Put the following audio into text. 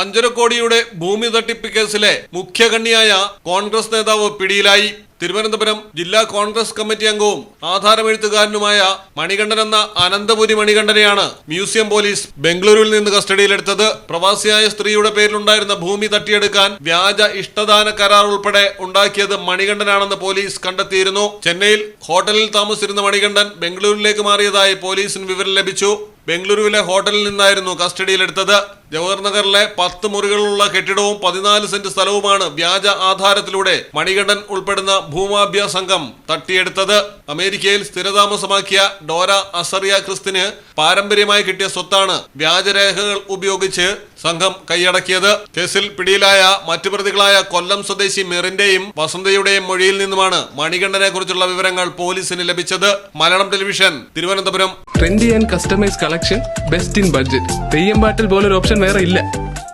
അഞ്ചര കോടിയുടെ ഭൂമി തട്ടിപ്പ് കേസിലെ മുഖ്യകണ്ണിയായ കോൺഗ്രസ് നേതാവ് പിടിയിലായി. തിരുവനന്തപുരം ജില്ലാ കോൺഗ്രസ് കമ്മിറ്റി അംഗവും ആധാരമെഴുത്തുകാരനുമായ മണികണ്ഠൻ എന്ന അനന്തപുരി മണികണ്ഠനെയാണ് മ്യൂസിയം പോലീസ് ബംഗളൂരുവിൽ നിന്ന് കസ്റ്റഡിയിലെടുത്തത്. പ്രവാസിയായ സ്ത്രീയുടെ പേരിലുണ്ടായിരുന്ന ഭൂമി തട്ടിയെടുക്കാൻ വ്യാജ ഇഷ്ടദാന കരാർ ഉൾപ്പെടെ ഉണ്ടാക്കിയത് മണികണ്ഠനാണെന്ന് പോലീസ് കണ്ടെത്തിയിരുന്നു. ചെന്നൈയിൽ ഹോട്ടലിൽ താമസിച്ചിരുന്ന മണികണ്ഠൻ ബംഗളൂരുവിലേക്ക് മാറിയതായി പോലീസിന് വിവരം ലഭിച്ചു. ബംഗളൂരുവിലെ ഹോട്ടലിൽ നിന്നായിരുന്നു കസ്റ്റഡിയിലെടുത്തത്. ജവഹർ നഗറിലെ പത്ത് മുറികളുള്ള കെട്ടിടവും പതിനാല് സെന്റ് സ്ഥലവുമാണ് വ്യാജ ആധാരത്തിലൂടെ മണികണ്ഠൻ ഉൾപ്പെടുന്ന ഭൂമാഭ്യ സംഘം തട്ടിയെടുത്തത്. അമേരിക്കയിൽ സ്ഥിരതാമസമാക്കിയ ഡോര അസറിയ ക്രിസ്തിന് പാരമ്പര്യമായി കിട്ടിയ സ്വത്താണ് വ്യാജരേഖകൾ ഉപയോഗിച്ച് സംഘം കൈയടക്കിയത്. കേസിൽ പിടിയിലായ മറ്റു പ്രതികളായ കൊല്ലം സ്വദേശി മെറിന്റെയും വസന്തയുടെയും മൊഴിയിൽ നിന്നുമാണ് മണികണ്ഠനെ കുറിച്ചുള്ള വിവരങ്ങൾ പോലീസിന് ലഭിച്ചത്. Malayalam television Thiruvananthapuram. Trendy and customise collection best in budget. Theyyam പാട്ടിൽ പോലൊരു ഓപ്ഷൻ വേറെ ഇല്ല.